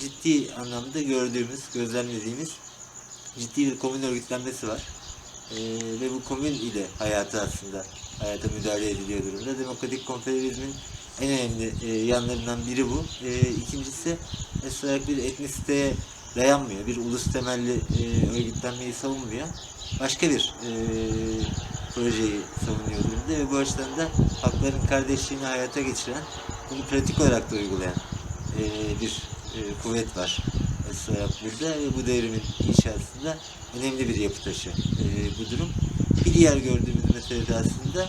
ciddi anlamda gördüğümüz, gözlemlediğimiz ciddi bir komün örgütlenmesi var. Ee, ve bu komün ile hayata aslında hayata müdahale ediliyor durumda. Demokratik konfederalizmin en önemli e, yanlarından biri bu. E, ikincisi esas bir etnisiteye dayanmıyor. Bir ulus temelli e, örgütlenmeyi savunmuyor. Başka bir e, projeyi savunuyor durumda ve bu açıdan da hakların kardeşliğini hayata geçiren, bunu pratik olarak da uygulayan e, bir e, kuvvet var burada bu devrimin inşasında önemli bir yapı taşı e, bu durum. Bir diğer gördüğümüz mesele de aslında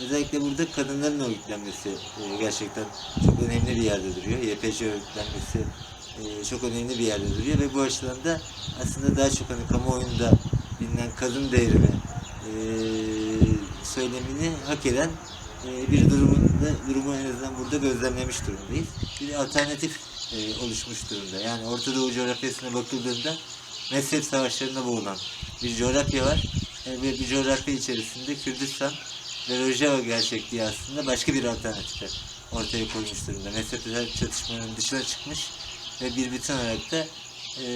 özellikle burada kadınların örgütlenmesi e, gerçekten çok önemli bir yerde duruyor. YPC örgütlenmesi e, çok önemli bir yerde duruyor ve bu açıdan da aslında daha çok hani kamuoyunda bilinen kadın devrimi e, söylemini hak eden e, bir durumunda, durumu en azından burada gözlemlemiş durumdayız. Bir alternatif e, oluşmuş durumda. Yani Orta Doğu coğrafyasına bakıldığında mezhep savaşlarına boğulan bir coğrafya var. E, ve bir coğrafya içerisinde Kürdistan ve Rojava gerçekliği aslında başka bir alternatife ortaya koymuş durumda. Mezhepsel çatışmanın dışına çıkmış ve bir bütün olarak da e,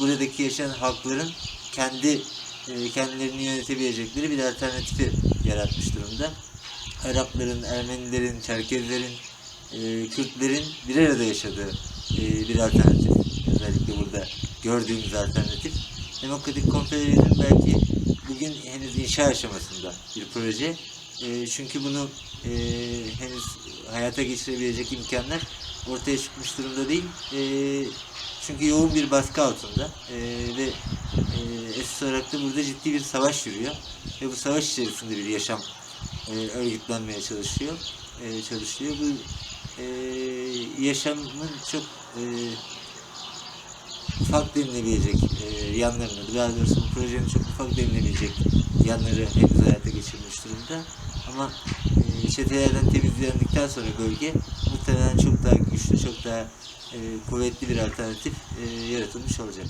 buradaki yaşayan halkların kendi e, kendilerini yönetebilecekleri bir alternatifi yaratmış durumda. Arapların, Ermenilerin, Çerkezlerin, e, Kürtlerin bir arada yaşadığı e, bir alternatif. Özellikle burada gördüğümüz alternatif. Demokratik Konfederalizm belki bugün henüz inşa aşamasında bir proje. E, çünkü bunu e, henüz hayata geçirebilecek imkanlar ortaya çıkmış durumda değil. E, çünkü yoğun bir baskı altında ve e, esas olarak da burada ciddi bir savaş yürüyor. Ve bu savaş içerisinde bir yaşam e, örgütlenmeye çalışıyor. Çalışıyor. Bu yaşamın çok e, ufak denilebilecek e, yanlarını, daha doğrusu bu projenin çok ufak denilebilecek yanları henüz hayata geçirmiş durumda. Ama e, çetelerden temizlendikten sonra bölge muhtemelen çok daha güçlü, çok daha e, kuvvetli bir alternatif e, yaratılmış olacak.